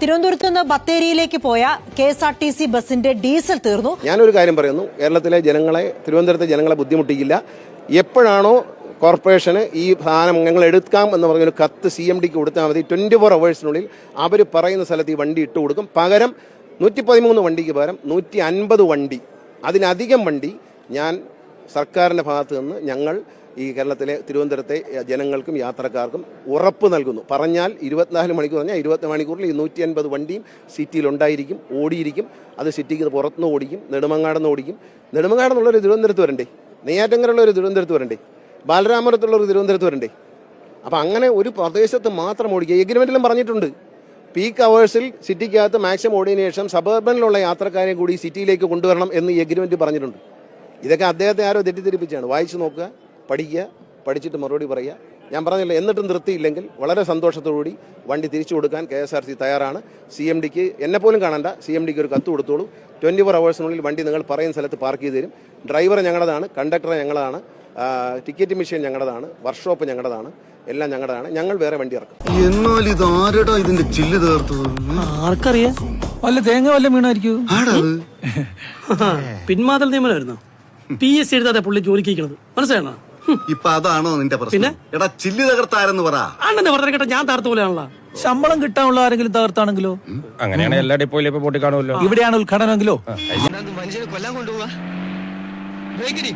തിരുവനന്തപുരത്ത് നിന്ന് ബത്തേരിയിലേക്ക് പോയ K S R T C ബസിന്റെ ഡീസൽ തീർന്നു. ഞാനൊരു കാര്യം പറയുന്നു. കേരളത്തിലെ ജനങ്ങളെ തിരുവനന്തപുരത്തെ ജനങ്ങളെ ബുദ്ധിമുട്ടിക്കില്ല. എപ്പോഴാണോ കോർപ്പറേഷന് ഈ സാധനം ഞങ്ങൾ എടുക്കാം എന്ന് പറഞ്ഞൊരു കത്ത് സി എം ഡിക്ക് കൊടുത്താൽ മതി. ട്വന്റി ഫോർ അവേഴ്സിനുള്ളിൽ അവർ പറയുന്ന സ്ഥലത്ത് ഈ വണ്ടി ഇട്ട് കൊടുക്കും. പകരം നൂറ്റി പതിമൂന്ന് വണ്ടിക്ക് പകരം നൂറ്റി അൻപത് വണ്ടി അതിനധികം വണ്ടി ഞാൻ സർക്കാരിന്റെ ഭാഗത്ത് നിന്ന് ഞങ്ങൾ ഈ കേരളത്തിലെ തിരുവനന്തപുരത്തെ ജനങ്ങൾക്കും യാത്രക്കാർക്കും ഉറപ്പ് നൽകുന്നു. പറഞ്ഞാൽ ഇരുപത്തിനാല് മണിക്കൂർ പറഞ്ഞാൽ ഇരുപത്തി മണിക്കൂറിൽ ഈ നൂറ്റി അൻപത് വണ്ടിയും സിറ്റിയിലുണ്ടായിരിക്കും ഓടിയിരിക്കും. അത് സിറ്റിക്ക് പുറത്തുനിന്ന് ഓടിക്കും നെടുമങ്ങാടെന്ന് ഓടിക്കും. നെടുമങ്ങാടെന്നുള്ളൊരു തിരുവനന്തപുരത്ത് വരണ്ടേ? നെയ്യാറ്റങ്കരയുള്ള ഒരു തിരുവനന്തപുരത്ത് വരണ്ടേ? ബാലരാമപുരത്തുള്ള ഒരു തിരുവനന്തപുരത്ത് വരണ്ടേ? അപ്പോൾ അങ്ങനെ ഒരു പ്രദേശത്ത് മാത്രം ഓടിക്കുക. എഗ്രിമെന്റിലും പറഞ്ഞിട്ടുണ്ട്. പീക്ക് അവേഴ്സിൽ സിറ്റിക്കകത്ത് മാക്സിമം ഓടിയതിനു ശേഷം സബർബനിലുള്ള യാത്രക്കാരെ കൂടി സിറ്റിയിലേക്ക് കൊണ്ടുവരണം എന്ന് എഗ്രിമെന്റ് പറഞ്ഞിട്ടുണ്ട്. ഇതൊക്കെ അദ്ദേഹത്തെ ആരോ തെറ്റിദ്ധരിപ്പിച്ചാണ്. വായിച്ചു നോക്കുക പഠിക്കുക പഠിച്ചിട്ട് മറുപടി പറയുക. ഞാൻ പറഞ്ഞില്ല എന്നിട്ടും നിർത്തിയില്ലെങ്കിൽ വളരെ സന്തോഷത്തോടുകൂടി വണ്ടി തിരിച്ചു കൊടുക്കാൻ കെ എസ് ആർ സി തയ്യാറാണ്. സി എം ഡിക്ക് എന്നെ പോലും കാണണ്ട. സി എം ഡിക്ക് ഒരു കത്ത് കൊടുത്തോളൂ. ട്വന്റി ഫോർ അവേഴ്സിനുള്ളിൽ വണ്ടി നിങ്ങൾ പറയുന്ന സ്ഥലത്ത് പാർക്ക് ചെയ്ത് തരും. ഡ്രൈവർ ഞങ്ങളതാണ് കണ്ടക്ടർ ഞങ്ങളതാണ് ടിക്കറ്റ് മെഷീൻ ഞങ്ങളതാണ് വർക്ക്ഷോപ്പ് ഞങ്ങളതാണ് എല്ലാം ഞങ്ങളതാണ് ഞങ്ങൾ വേറെ വണ്ടി ഇറക്കും. എന്നാൽ ഇത് ആരടാ ഇതിന്റെ ചില്ല് തീർത്തത് ആർക്കറിയാം? വല്ല തേങ്ങ വല്ല വീണായിരിക്കും. പിന്മാതൽ നിയമനമായിരുന്നു പി എസ് സി എഴുതാതെ പുള്ളി ജോലിക്ക് ഇരിക്കണത് മനസ്സിലാണോ ഇപ്പൊ അതാണോ നിന്റെ പ്രശ്നം എടാ ചില്ലി തകർത്താരെന്ന് പറ അണ്ണന്റെ പറഞ്ഞ കേട്ട ഞാൻ താർത്ത പോലെയാണല്ലോ ശമ്പളം കിട്ടാനുള്ള ആരെങ്കിലും തകർത്താണെങ്കിലോ അങ്ങനെയാണ് എല്ലാ ഡിപ്പോയിലും ഇപ്പൊ പൊട്ടി കാണുമല്ലോ ഇവിടെയാണ് ഉദ്ഘാടനമെങ്കിലോ മനുഷ്യനെ കൊല്ലാൻ കൊണ്ടുപോവാ ബ്രേക്കിന്റെ